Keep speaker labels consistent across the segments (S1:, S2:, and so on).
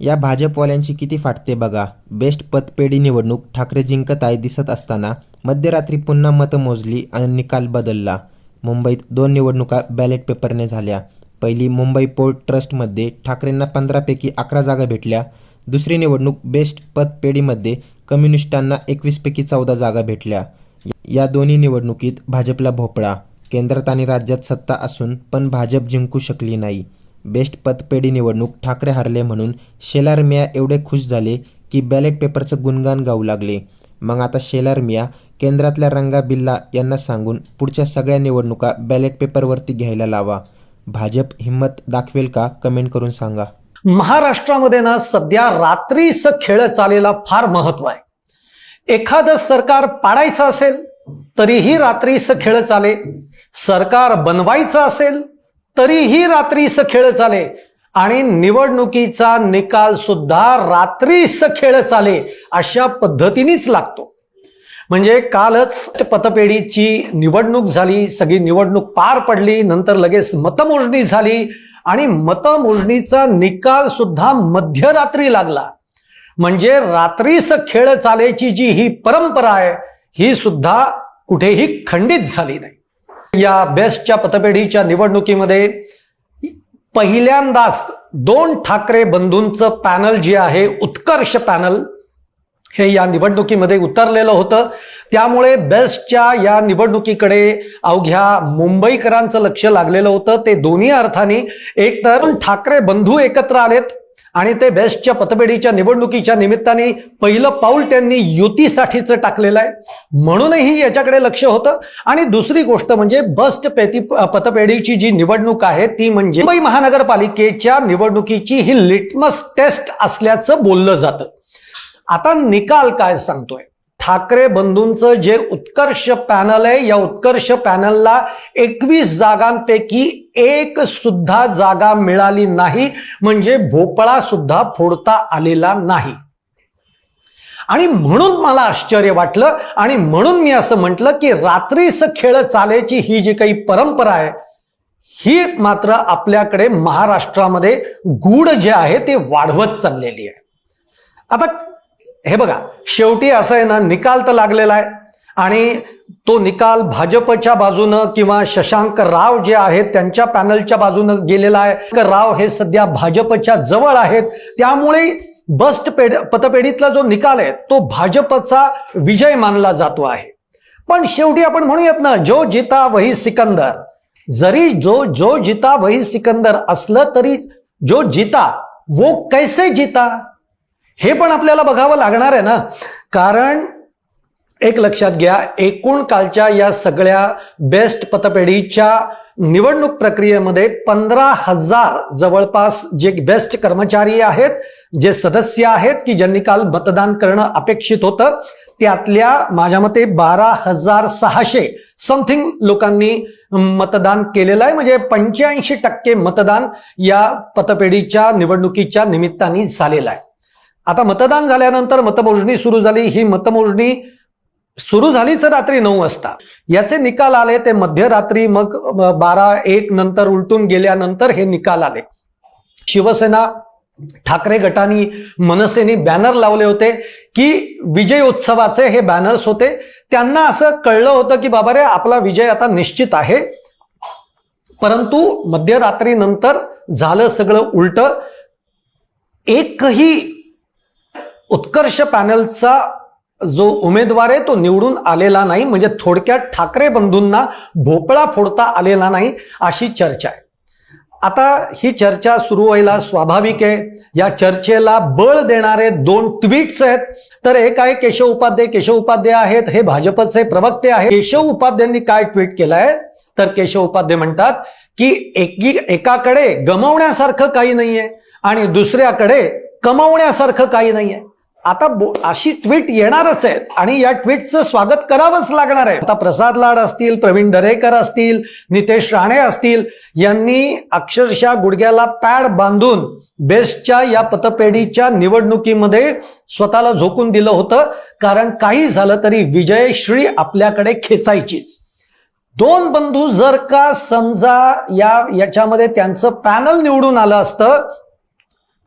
S1: या भाजपवाल्यांची किती फाटते बघा. बेस्ट पतपेढी निवडणूक ठाकरे जिंकत आहे दिसत असताना मध्यरात्री पुन्हा मतं मोजली आणि निकाल बदलला. मुंबईत दोन निवडणुका बॅलेट पेपरने झाल्या. पहिली मुंबई पोर्ट ट्रस्टमध्ये ठाकरेंना पंधरापैकी अकरा जागा भेटल्या. दुसरी निवडणूक बेस्ट पतपेढीमध्ये कम्युनिस्टांना एकवीसपैकी चौदा जागा भेटल्या. या दोन्ही निवडणुकीत भाजपला भोपळा. केंद्रात आणि राज्यात सत्ता असून पण भाजप जिंकू शकली नाही. बेस्ट पतपेढी निवडणूक ठाकरे हरले म्हणून शेलार मिया एवढे खुश झाले की बॅलेट पेपरचं गुणगान गाऊ लागले. मग आता शेलार मिया केंद्रातल्या रंगा बिल्ला यांना सांगून पुढच्या सगळ्या निवडणुका बॅलेट पेपरवरती घ्यायला लावा. भाजप हिंमत दाखवेल का? कमेंट करून सांगा.
S2: महाराष्ट्रामध्ये ना सध्या रात्रीस खेळ चालेला फार महत्त्व आहे. एखादं सरकार पाडायचं असेल तरीही रात्रीस खेळ चाले. सरकार बनवायचं असेल तरीही रात्रीस खेळ चाले. आणि निवडणुकीचा निकाल सुद्धा रात्रीस खेळ चाले अशा पद्धतीनेच लागतो. म्हणजे कालच पतपेढीची निवडणूक झाली सगळी निवडणूक पार पडली नंतर लगेच मतमोजणी झाली आणि मतमोजणीचा निकाल सुद्धा मध्यरात्री लागला. म्हणजे रात्रीस खेळ चालायची जी ही परंपरा आहे ही सुद्धा कुठेही खंडित झाली नाही. या बेस्टच्या पतपेढीच्या निवडणुकीमध्ये पहिल्यांदाच दोन ठाकरे बंधूंचं पॅनल जे आहे उत्कर्ष पॅनल हे या निवडणुकीमध्ये उतरलेलं होतं. त्यामुळे बेस्टच्या या निवडणुकीकडे अवघ्या मुंबईकरांचं लक्ष लागलेलं होतं. ते दोन्ही अर्थाने एकतर ठाकरे बंधू एकत्र आलेत आणि ते बेस्टच्या पतपेढीच्या निवडणुकीच्या निमित्ताने पहिलं पाऊल त्यांनी युतीसाठीचं टाकलेलं आहे. म्हणूनही याच्याकडे लक्ष होतं. आणि दुसरी गोष्ट म्हणजे बेस्ट पेती पतपेढीची जी निवडणूक आहे ती म्हणजे मुंबई महानगरपालिकेच्या निवडणुकीची ही लिटमस टेस्ट असल्याचं बोललं जातं. आता निकाल काय सांगतोय? ठाकरे बंधूंचं जे उत्कर्ष पॅनल आहे या उत्कर्ष पॅनलला एकवीस जागांपैकी एक सुद्धा जागा मिळाली नाही म्हणजे भोपळा सुद्धा फोडता आलेला नाही. आणि म्हणून मला आश्चर्य वाटलं आणि म्हणून मी असं म्हटलं की रात्रीस खेळ चालायची ही जी काही परंपरा आहे ही मात्र आपल्याकडे महाराष्ट्रामध्ये गूढ जे आहे ते वाढवत चाललेली आहे. आता हे बघा शेवटी असं आहे ना निकाल तर लागलेला आहे. आणि तो निकाल भाजपच्या बाजूनं किंवा शशांक राव जे आहेत त्यांच्या पॅनलच्या बाजूनं गेलेला आहे. राव हे सध्या भाजपच्या जवळ आहेत. त्यामुळे बस्ट पेढ पतपेढीतला जो निकाल आहे तो भाजपचा विजय मानला जातो आहे. पण शेवटी आपण म्हणूयात ना जो जिता वही सिकंदर. जरी जो जो जिता वही सिकंदर असलं तरी जो जिता वो कैसे जिता? हे पण आपल्याला बघावं लागणार आहे ना. कारण एक लक्षात घ्या एकूण कालच्या या सगळ्या बेस्ट पतपेढीच्या निवडणूक प्रक्रियेमध्ये पंधरा हजार जवळपास जे बेस्ट कर्मचारी आहेत जे सदस्य आहेत की ज्यांनी काल मतदान करणं अपेक्षित होतं त्यातल्या माझ्या मते बारा हजार सहाशे समथिंग लोकांनी मतदान केलेलं आहे. म्हणजे पंच्याऐंशी टक्के मतदान या पतपेढीच्या निवडणुकीच्या निमित्ताने झालेलं आहे. आता मतदान झाल्यानंतर मतमोजणी सुरू झाली. ही मतमोजणी सुरू झालीच रात्री नऊ वाजता. याचे निकाल आले ते मध्यरात्री मग बारा एक नंतर उलटून गेल्यानंतर हे निकाल आले. शिवसेना ठाकरे गटानी मनसेनी बॅनर लावले होते की विजयोत्सवाचे हे बॅनर्स होते. त्यांना असं कळलं होतं की बाबा रे आपला विजय आता निश्चित आहे. परंतु मध्यरात्रीनंतर झालं सगळं उलट. एकही उत्कर्ष पॅनलचा जो उमेदवार आहे तो निवडून आलेला नाही म्हणजे थोडक्यात ठाकरे बंधूंना भोपळा फोडता आलेला नाही अशी चर्चा आहे. आता ही चर्चा सुरू व्हायला स्वाभाविक आहे. या चर्चेला बळ देणारे दोन ट्विट्स आहेत. तर एक आहे केशव उपाध्याय केशव उपाध्याय आहेत हे भाजपचे प्रवक्ते आहेत. केशव उपाध्यायांनी काय ट्विट केलंय? तर केशव उपाध्याय म्हणतात की एकी एकाकडे गमवण्यासारखं काही नाहीये आणि दुसऱ्याकडे कमवण्यासारखं काही नाहीये. आता अशी ट्विट येणारच आहे आणि या ट्विटचं स्वागत करावंच लागणार आहे. आता प्रसाद लाड असतील प्रवीण दरेकर असतील नितेश राणे असतील यांनी अक्षरशः गुडघ्याला पॅड बांधून बेस्टच्या या पतपेढीच्या निवडणुकीमध्ये स्वतःला झोकून दिलं होतं. कारण काही झालं तरी विजयश्री आपल्याकडे खेचायचीच. दोन बंधू जर का समजा या याच्यामध्ये त्यांचं पॅनल निवडून आलं असतं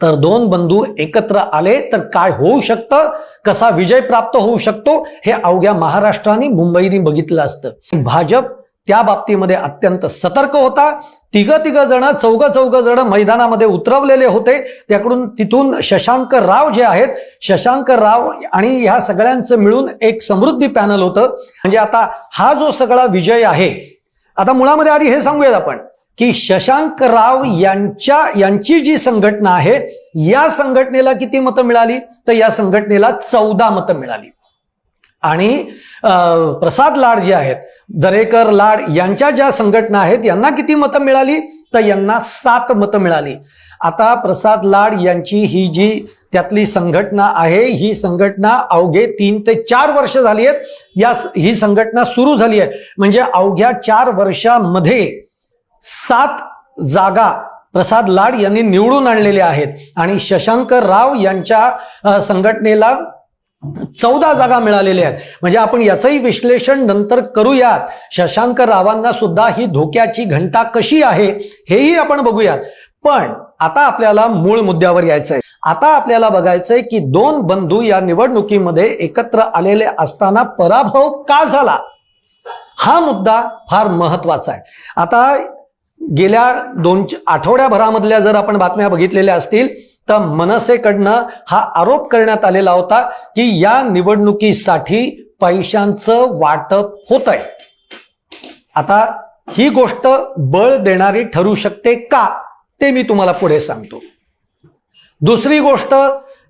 S2: तर दोन बंधू एकत्र आले तर काय होऊ शकतं? कसा विजय प्राप्त होऊ शकतो? हे अवघ्या महाराष्ट्राने मुंबईने बघितलं असतं. भाजप त्या बाबतीमध्ये अत्यंत सतर्क होता. तिघ तिघ जण चौघ चौघ जण मैदानामध्ये उतरवलेले होते. त्याकडून तिथून शशांक राव जे आहेत शशांक राव आणि ह्या सगळ्यांचं मिळून एक समृद्धी पॅनल होतं. म्हणजे आता हा जो सगळा विजय आहे आता मुळामध्ये आधी हे सांगूयात आपण. की शशांक राव यांच्या यांची जी संघटना आहे या संघटनेला किती मतं मिळाली? तर या संघटनेला चौदा मतं मिळाली. आणि अं, प्रसाद लाड जे आहेत दरेकर लाड यांच्या ज्या संघटना आहेत यांना किती मतं मिळाली? तर यांना सात मतं मिळाली. आता प्रसाद लाड यांची ही जी त्यातली संघटना आहे ही संघटना अवघे तीन ते चार वर्ष झाली आहेत. या ही संघटना सुरू झाली आहे. म्हणजे अवघ्या चार वर्षामध्ये सात जागा प्रसाद लाड यांनी निवडून आणलेल्या आहेत. आणि शशांक राव यांच्या संघटनेला चौदा जागा मिळालेल्या आहेत. म्हणजे आपण याचंही विश्लेषण नंतर करूयात. शशांक रावांना सुद्धा ही धोक्याची घंटा कशी आहे हेही आपण बघूयात. पण आता आपल्याला मूळ मुद्द्यावर यायचंय. आता आपल्याला बघायचंय की दोन बंधू या निवडणुकीमध्ये एकत्र आलेले असताना पराभव का झाला? हा मुद्दा फार महत्त्वाचा आहे. आता गेल्या दोन आठवड्याभरामधल्या जर आपण बातम्या बघितलेल्या असतील तर मनसेकडनं हा आरोप करण्यात आलेला होता की या निवडणुकीसाठी पैशांचं वाटप होत आहे आता ही गोष्ट बळ देणारी ठरू शकते का ते मी तुम्हाला पुढे सांगतो. दुसरी गोष्ट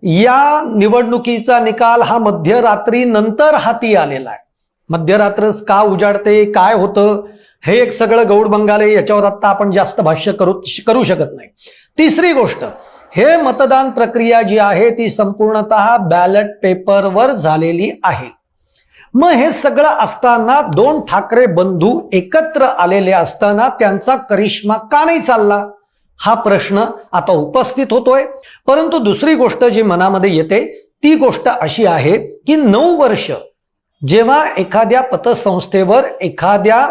S2: या निवडणुकीचा निकाल हा मध्यरात्री नंतर हाती आलेला आहे. मध्यरात्रच का उजाडते काय होतं हे एक सगळं गौड बंगाले याच्यावर आता आपण जास्त भाष्य करू करू शकत नाही. तिसरी गोष्ट हे मतदान प्रक्रिया जी आहे ती संपूर्णतः बॅलेट पेपरवर झालेली आहे. मग हे सगळं असताना दोन ठाकरे बंधू एकत्र आलेले असताना त्यांचा करिश्मा का नाही चालला? हा प्रश्न आता उपस्थित होतोय. परंतु दुसरी गोष्ट जी मनामध्ये येते ती गोष्ट अशी आहे की नऊ वर्ष जेव्हा एखाद्या पतसंस्थेवर एखाद्या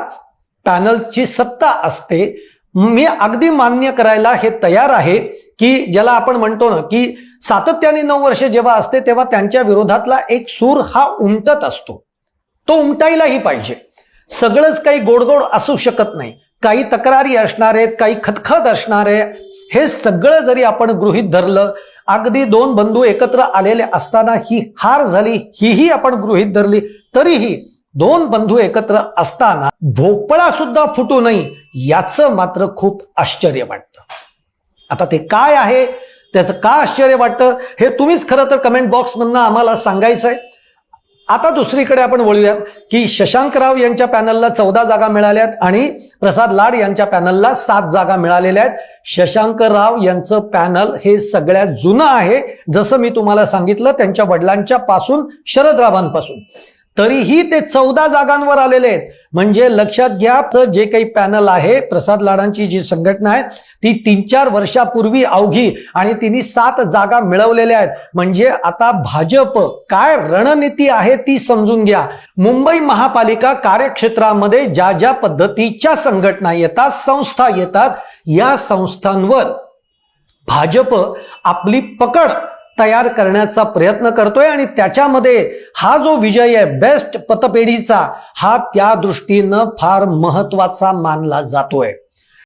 S2: पॅनलची सत्ता असते. मी अगदी मान्य करायला हे तयार आहे की ज्याला आपण म्हणतो ना की सातत्याने नऊ वर्ष जेव्हा असते तेव्हा त्यांच्या विरोधातला एक सूर हा उमटत असतो. तो उमटायलाही पाहिजे. सगळंच काही गोडगोड असू शकत नाही. काही तक्रारी असणार आहेत काही खतखत असणार आहे. हे सगळं जरी आपण गृहित धरलं अगदी दोन बंधू एकत्र आलेले असताना ही हार झाली हीही आपण गृहित धरली तरीही दोन बंधू एकत्र असताना भोपळा सुद्धा फुटू नये याचं मात्र खूप आश्चर्य वाटतं. आता ते काय आहे? त्याचं का आश्चर्य वाटतं? हे तुम्हीच खरं तर कमेंट बॉक्समधनं आम्हाला सांगायचं आहे आता दुसरीकडे आपण वळूयात की शशांकराव यांच्या पॅनलला चौदा जागा मिळाल्यात आणि प्रसाद लाड यांच्या पॅनलला सात जागा मिळालेल्या आहेत. शशांकराव यांचं पॅनल हे सगळ्यात जुनं आहे. जसं मी तुम्हाला सांगितलं त्यांच्या वडिलांच्या पासून शरदरावांपासून तरीही ते चौदा जागांवर आलेले आहेत. म्हणजे लक्षात घ्या जे काही पॅनल आहे प्रसाद लाडांची जी संघटना आहे ती तीन चार वर्षापूर्वी अवघी आणि तिने सात जागा मिळवलेल्या आहेत. म्हणजे आता भाजप काय रणनीती आहे ती समजून घ्या. मुंबई महापालिका कार्यक्षेत्रामध्ये ज्या ज्या पद्धतीच्या संघटना येतात संस्था येतात या संस्थांवर भाजप आपली पकड तयार करण्याचा प्रयत्न करतोय आणि त्याच्यामध्ये हा जो विजय आहे बेस्ट पतपेढीचा हा त्या दृष्टीनं फार महत्त्वाचा मानला जातोय.